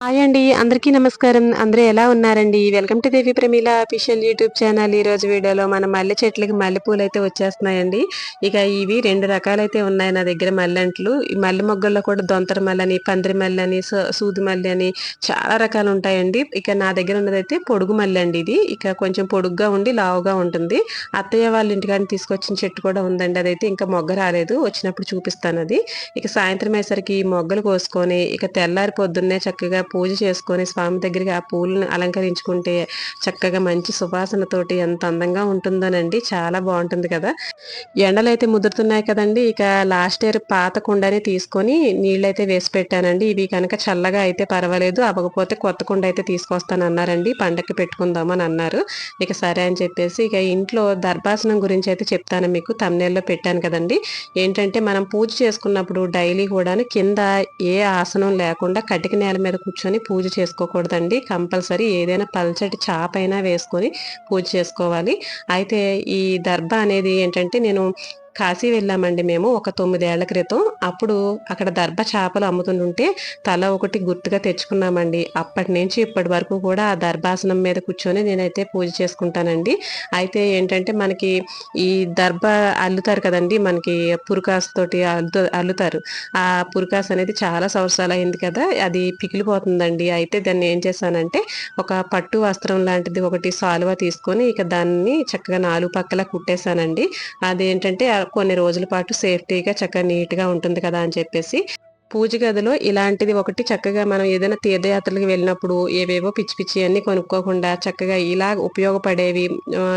Hi అండి అందరికీ నమస్కారం. అందరూ ఎలా ఉన్నారండి? Welcome to Devi Pramila official YouTube channel. ఈ రోజు వీడియోలో మన మల్లె చెట్లకి మల్లెపూలు అయితే వచ్చేస్తున్నాయండి. ఇక ఇవి రెండు రకాలైతే ఉన్నాయి నా దగ్గర మల్లెంట్లు ఈ మల్లె మొగ్గల్లో కూడా దొంతర మల్లని పందిరి మల్లె అని సూది మల్లె అని చాలా రకాలు ఉంటాయండి. ఇక నా దగ్గర ఉన్నదైతే పొడుగు మల్లె అండి ఇది. ఇక కొంచెం పొడుగ్గా ఉండి లావుగా ఉంటుంది. అత్తయ్య వాళ్ళ ఇంటికాని తీసుకొచ్చిన చెట్టు కూడా ఉందండి. అదైతే ఇంకా మొగ్గ రాలేదు. వచ్చినప్పుడు చూపిస్తాను అది ఇక సాయంత్రం అయ్యేసరికి మొగ్గలు కోసుకొని ఇక తెల్లారి పొద్దున్నే చక్కగా పూజ చేసుకొని స్వామి దగ్గరికి ఆ పూలను అలంకరించుకుంటే చక్కగా మంచి సువాసనతోటి ఎంత అందంగా ఉంటుందోనండి. చాలా బాగుంటుంది కదా. ఎండలు అయితే ముదురుతున్నాయి కదండి. ఇక లాస్ట్ ఇయర్ పాత కుండని తీసుకొని నీళ్ళైతే వేసి పెట్టానండి. ఇవి కనుక చల్లగా అయితే పర్వాలేదు. అవ్వకపోతే కొత్త కుండ అయితే తీసుకొస్తాను అన్నారండి పండక్కి పెట్టుకుందామని అన్నారు. ఇక సరే అని చెప్పేసి ఇక ఇంట్లో దర్భాసనం గురించి అయితే చెప్తాను మీకు. తమ్నేల్లో పెట్టాను కదండి. ఏంటంటే మనం పూజ చేసుకున్నప్పుడు డైలీ కూడా కింద ఏ ఆసనం లేకుండా కటిక నేల మీద కూర్చొని పూజ చేసుకోకూడదండి. కంపల్సరీ ఏదైనా పల్చటి చాపైనా వేసుకొని పూజ చేసుకోవాలి. అయితే ఈ దర్భ అనేది ఏంటంటే నేను కాశీ వెళ్ళామండి మేము ఒక తొమ్మిదేళ్ళ క్రితం. అప్పుడు అక్కడ దర్భ చేపలు అమ్ముతుంటుంటే తల ఒకటి గుర్తుగా తెచ్చుకున్నామండి. అప్పటి నుంచి ఇప్పటి వరకు కూడా ఆ దర్భాసనం మీద కూర్చొని నేనైతే పూజ చేసుకుంటానండి. అయితే ఏంటంటే మనకి ఈ దర్భ అల్లుతారు కదండి మనకి పురుకాసు తోటి అల్లు అల్లుతారు. ఆ పురుకాసు అనేది చాలా సంవత్సరాలు అయింది కదా అది పిగిలిపోతుందండి. అయితే దాన్ని ఏం చేశానంటే ఒక పట్టు వస్త్రం లాంటిది ఒకటి సాలువ తీసుకొని ఇక దాన్ని చక్కగా నాలుగు పక్కల కుట్టేశానండి. అదేంటంటే కొన్ని రోజుల పాటు సేఫ్టీగా చక్కగా నీట్గా ఉంటుంది కదా అని చెప్పేసి పూజ గదిలో ఇలాంటిది ఒకటి చక్కగా మనం ఏదైనా తీర్థయాత్రలకు వెళ్ళినప్పుడు ఏవేవో పిచ్చి పిచ్చి అన్ని కొనుక్కోకుండా చక్కగా ఇలా ఉపయోగపడేవి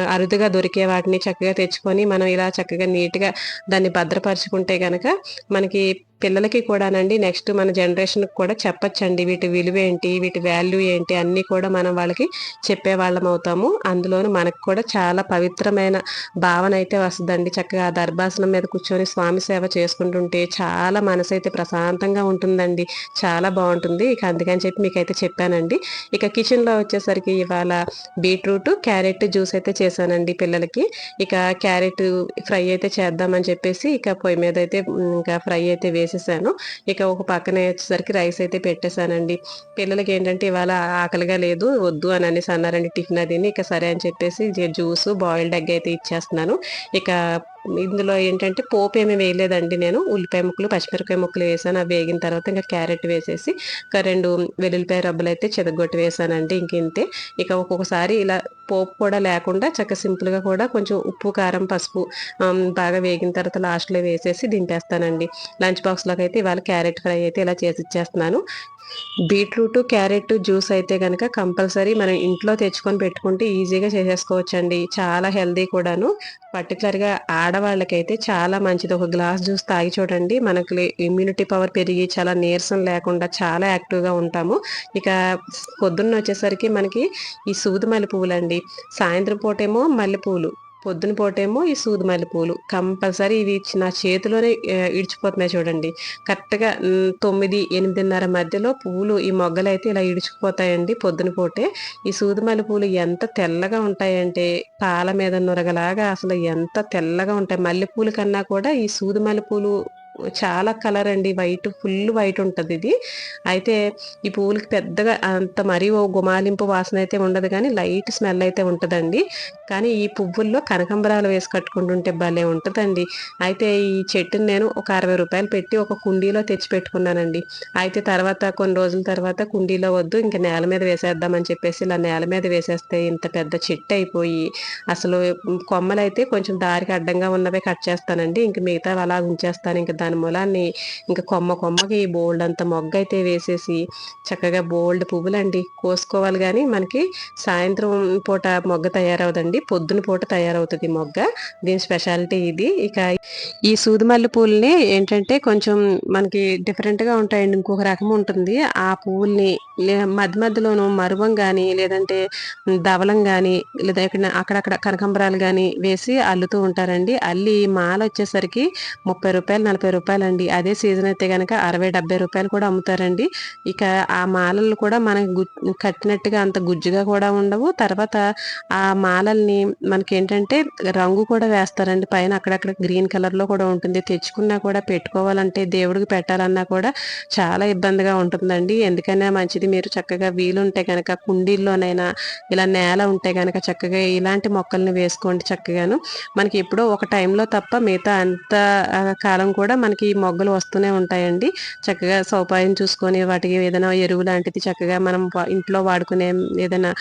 అరుదుగా దొరికే వాటిని చక్కగా తెచ్చుకొని మనం ఇలా చక్కగా నీట్గా దాన్ని భద్రపరుచుకుంటే కనుక మనకి పిల్లలకి కూడానండి నెక్స్ట్ మన జనరేషన్కి కూడా చెప్పచ్చండి. వీటి విలువ ఏంటి వీటి వాల్యూ ఏంటి అన్నీ కూడా మనం వాళ్ళకి చెప్పే వాళ్ళం అవుతాము. అందులోనూ మనకు కూడా చాలా పవిత్రమైన భావన అయితే వస్తుందండి. చక్కగా దర్భాసనం మీద కూర్చొని స్వామి సేవ చేసుకుంటుంటే చాలా మనసు అయితే ప్రశాంతంగా ఉంటుందండి. చాలా బాగుంటుంది. ఇక అందుకని చెప్పి మీకు అయితే చెప్పానండి. ఇక కిచెన్లో వచ్చేసరికి ఇవాళ బీట్రూట్ క్యారెట్ జ్యూస్ అయితే చేశానండి పిల్లలకి. ఇక క్యారెట్ ఫ్రై అయితే చేద్దామని చెప్పేసి ఇక పొయ్యి మీద అయితే ఇంకా ఫ్రై అయితే వేసి వేసేసాను. ఇక ఒక పక్కనే వచ్చేసరికి రైస్ అయితే పెట్టేశానండి. పిల్లలకి ఏంటంటే ఇవాళ ఆకలిగా లేదు వద్దు అని అనేసి అన్నారండి టిఫిన్ అది ఇక సరే అని చెప్పేసి జ్యూస్ బాయిల్డ్ ఎగ్ అయితే ఇచ్చేస్తున్నాను. ఇక ఇందులో ఏంటంటే పోపు ఏమి వేయలేదండి నేను. ఉల్లిపాయ ముక్కలు పచ్చిమిరపకాయ ముక్కలు వేసాను. అవి వేగిన తర్వాత ఇంకా క్యారెట్ వేసేసి ఇంకా రెండు వెల్లుల్లిపాయ రబ్బలు అయితే చెదగొట్టి వేసానండి ఇంక ఇంతే. ఇక ఒక్కొక్కసారి ఇలా పోపు కూడా లేకుండా చక్క సింపుల్గా కూడా కొంచెం ఉప్పు కారం పసుపు బాగా వేగిన తర్వాత లాస్ట్లో వేసేసి దింపేస్తానండి. లంచ్ బాక్స్లోకి అయితే ఇవాళ క్యారెట్ ఫ్రై అయితే ఇలా చేసి ఇచ్చేస్తున్నాను. బీట్రూట్ క్యారెట్ జ్యూస్ అయితే కనుక కంపల్సరీ మనం ఇంట్లో తెచ్చుకొని పెట్టుకుంటే ఈజీగా చేసేసుకోవచ్చండి. చాలా హెల్దీ కూడాను. పర్టికులర్గా ఆడవాళ్ళకైతే చాలా మంచిది. ఒక గ్లాస్ జ్యూస్ తాగి చూడండి. మనకి ఇమ్యూనిటీ పవర్ పెరిగి చాలా నీరసం లేకుండా చాలా యాక్టివ్గా ఉంటాము. ఇక పొద్దున్న వచ్చేసరికి మనకి ఈ సూది మల్లె అండి సాయంత్రం పూటేమో మల్లెపూలు పొద్దున పూటేమో ఈ సూది మల్లెపూలు కంపల్సరీ ఇవి నా చేతిలోనే ఇడిచిపోతున్నాయి చూడండి. కరెక్ట్గా తొమ్మిది ఎనిమిదిన్నర మధ్యలో పూలు ఈ మొగ్గలు అయితే ఇలా ఇడిచిపోతాయండి పొద్దున పూటే. ఈ సూది మల్లెపూలు ఎంత తెల్లగా ఉంటాయంటే పాల మీద నురగలాగా అసలు ఎంత తెల్లగా ఉంటాయి. మల్లెపూల కన్నా కూడా ఈ సూది మల్లెపూలు చాలా కలర్ అండి. వైట్ ఫుల్ వైట్ ఉంటుంది ఇది. అయితే ఈ పువ్వులకి పెద్దగా అంత మరీ ఓ గుమాలింపు వాసన అయితే ఉండదు కానీ లైట్ స్మెల్ అయితే ఉంటుందండి. కానీ ఈ పువ్వుల్లో కనకంబరాలు వేసి కట్టుకుంటుంటే భలే ఉంటుందండి. అయితే ఈ చెట్టుని నేను ఒక అరవై రూపాయలు పెట్టి ఒక కుండీలో తెచ్చి పెట్టుకున్నానండి. అయితే తర్వాత కొన్ని రోజుల తర్వాత కుండీలో వద్దు ఇంకా నేల మీద వేసేద్దామని చెప్పేసి ఇలా నేల మీద వేసేస్తే ఇంత పెద్ద చెట్టు అయిపోయి అసలు కొమ్మలైతే కొంచెం దారికి అడ్డంగా ఉన్నవే కట్ చేస్తానండి. ఇంక మిగతా అలా ఉంచేస్తాను. ఇంకా దాని మూలాన్ని ఇంకా కొమ్మ కొమ్మకి బోల్డ్ అంత మొగ్గ అయితే వేసేసి చక్కగా బోల్డ్ పువ్వులండి కోసుకోవాలి కానీ మనకి సాయంత్రం పూట మొగ్గ తయారవుదండి. పొద్దున పూట తయారవుతుంది మొగ్గ. దీని స్పెషాలిటీ ఇది. ఇక ఈ సూదిమల్లి పూలని ఏంటంటే కొంచెం మనకి డిఫరెంట్గా ఉంటాయండి. ఇంకొక రకం ఉంటుంది. ఆ పువ్వుల్ని మధ్య మధ్యలోనూ మరువం కానీ లేదంటే ధవలం కానీ లేదా అక్కడక్కడ కనకంబరాలు కానీ వేసి అల్లుతూ ఉంటారండి. అల్లి మాల వచ్చేసరికి ముప్పై రూపాయలు నలభై రూపాయలండి. అదే సీజన్ అయితే కనుక అరవై డెబ్బై రూపాయలు కూడా అమ్ముతారండి. ఇక ఆ మాలలు కూడా మనకి కట్టినట్టుగా అంత గుజ్జుగా కూడా ఉండవు. తర్వాత ఆ మాలల్ని మనకి ఏంటంటే రంగు కూడా వేస్తారండి. పైన అక్కడక్కడ గ్రీన్ కలర్లో కూడా ఉంటుంది. తెచ్చుకున్నా కూడా పెట్టుకోవాలంటే దేవుడికి పెట్టాలన్నా కూడా చాలా ఇబ్బందిగా ఉంటుందండి. ఎందుకైనా మంచిది మీరు చక్కగా వీలుంటే కనుక కుండీల్లోనైనా ఇలా నేల ఉంటే కనుక చక్కగా ఇలాంటి మొక్కల్ని వేసుకోండి చక్కగాను. మనకి ఎప్పుడో ఒక టైంలో తప్ప మిగతా అంత కాలం కూడా మనకి మొగ్గలు వస్తూనే ఉంటాయండి. చక్కగా సౌపాయం చూసుకొని వాటికి ఏదైనా ఎరువు లాంటిది చక్కగా మనం ఇంట్లో వాడుకునే ఏదైనా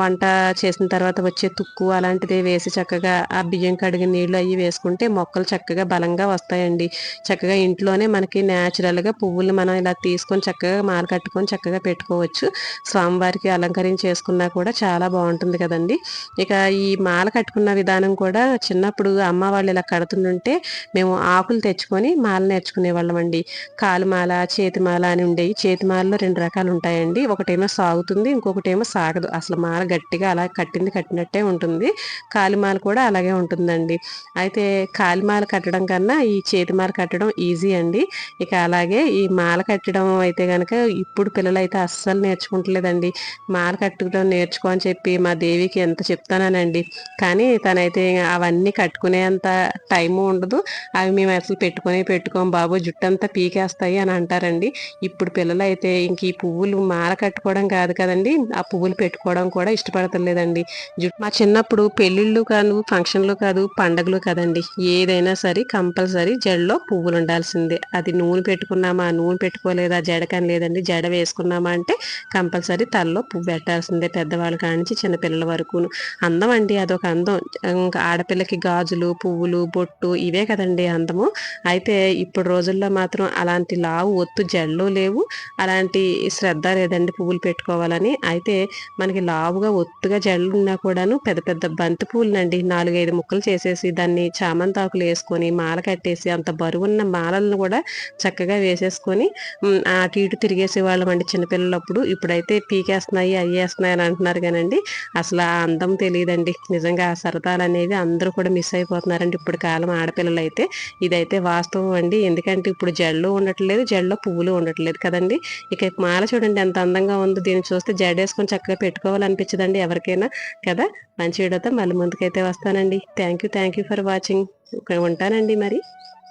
వంట చేసిన తర్వాత వచ్చే తుక్కు అలాంటిది వేసి చక్కగా ఆ బియ్యం కడిగిన నీళ్ళు అవి వేసుకుంటే మొక్కలు చక్కగా బలంగా వస్తాయండి. చక్కగా ఇంట్లోనే మనకి న్యాచురల్గా పువ్వులు మనం ఇలా తీసుకొని చక్కగా మాల కట్టుకొని చక్కగా పెట్టుకోవచ్చు. స్వామివారికి అలంకరించేసుకున్నా కూడా చాలా బాగుంటుంది కదండి. ఇక ఈ మాల కట్టుకున్న విధానం కూడా చిన్నప్పుడు అమ్మ వాళ్ళు ఇలా కడుతుంటే మేము ఆకులు తెచ్చుకొని మాల నేర్చుకునే వాళ్ళం అండి. కాలుమాల చేతిమాల అని ఉండేవి. చేతిమాలలో రెండు రకాలు ఉంటాయండి. ఒకటేమో సాగుతుంది ఇంకొకటేమో సాగదు. అసలు మాల గట్టిగా అలా కట్టింది కట్టినట్టే ఉంటుంది. కాలిమాల కూడా అలాగే ఉంటుందండి. అయితే కాలిమాల కట్టడం కన్నా ఈ చేతిమాల కట్టడం ఈజీ అండి. ఇక అలాగే ఈ మాల కట్టడం అయితే కనుక ఇప్పుడు పిల్లలు అయితే అస్సలు నేర్చుకుంటలేదండి. మాల కట్టుకోవడం నేర్చుకో అని చెప్పి మా దేవికి ఎంత చెప్తానండి కానీ తనైతే అవన్నీ కట్టుకునేంత టైము ఉండదు. అవి మేము అసలు పెట్టుకుని పెట్టుకోం బాబు జుట్టు అంతా పీకేస్తాయి అని అంటారండి. ఇప్పుడు పిల్లలు అయితే ఇంక ఈ పువ్వులు మాల కట్టుకోవడం కాదు కదండి. ఆ పువ్వులు పెట్టుకోవడం కూడా ఇష్టపడతలేదండి. జుట్టు మా చిన్నప్పుడు పెళ్ళిళ్ళు కాదు ఫంక్షన్లు కాదు పండగలు కదండి. ఏదైనా సరే కంపల్సరీ జడలో పువ్వులు ఉండాల్సిందే. అది నూనె పెట్టుకున్నామా నూనె పెట్టుకోలేదా జడకని లేదండి. జడ వేసుకున్నామా అంటే కంపల్సరీ తలలో పువ్వు పెట్టాల్సిందే పెద్దవాళ్ళు కానించి చిన్నపిల్లల వరకు అందం అండి అదొక అందం. ఇంకా ఆడపిల్లకి గాజులు పువ్వులు బొట్టు ఇవే కదండి అందము. అయితే అయితే ఇప్పుడు రోజుల్లో మాత్రం అలాంటి లావు ఒత్తు జడలు లేవు. అలాంటి శ్రద్ధ లేదండి పువ్వులు పెట్టుకోవాలని. అయితే మనకి లావుగా ఒత్తుగా జడలు ఉన్నా కూడాను పెద్ద పెద్ద బంతి పువ్వులనండి నాలుగైదు ముక్కలు చేసేసి దాన్ని చామంతాకులు వేసుకొని మాల కట్టేసి అంత బరువున్న మాలలను కూడా చక్కగా వేసేసుకొని అటు ఇటు తిరిగేసే వాళ్ళం అండి చిన్నపిల్లలప్పుడు. ఇప్పుడైతే పీకేస్తున్నాయి అయ్యేస్తున్నాయి అని అంటున్నారు కానండి. అసలు ఆ అందం తెలియదండి. నిజంగా ఆ సరదాలు అనేవి అందరూ కూడా మిస్ అయిపోతున్నారండి. ఇప్పుడు కాలం ఆడపిల్లలు అయితే ఇదైతే వాస్తవం. అండి. ఎందుకంటే ఇప్పుడు జడలు ఉండట్లేదు జడలో పువ్వులు ఉండట్లేదు కదండి. ఇక మాల చూడండి ఎంత అందంగా ఉందో. దీన్ని చూస్తే జడేసుకొని చక్కగా పెట్టుకోవాలనిపించదండి ఎవరికైనా కదా. మంచి వీడియోతో మళ్ళీ ముందుకైతే వస్తానండి. Thank you thank you for watching ఉంటానండి మరి.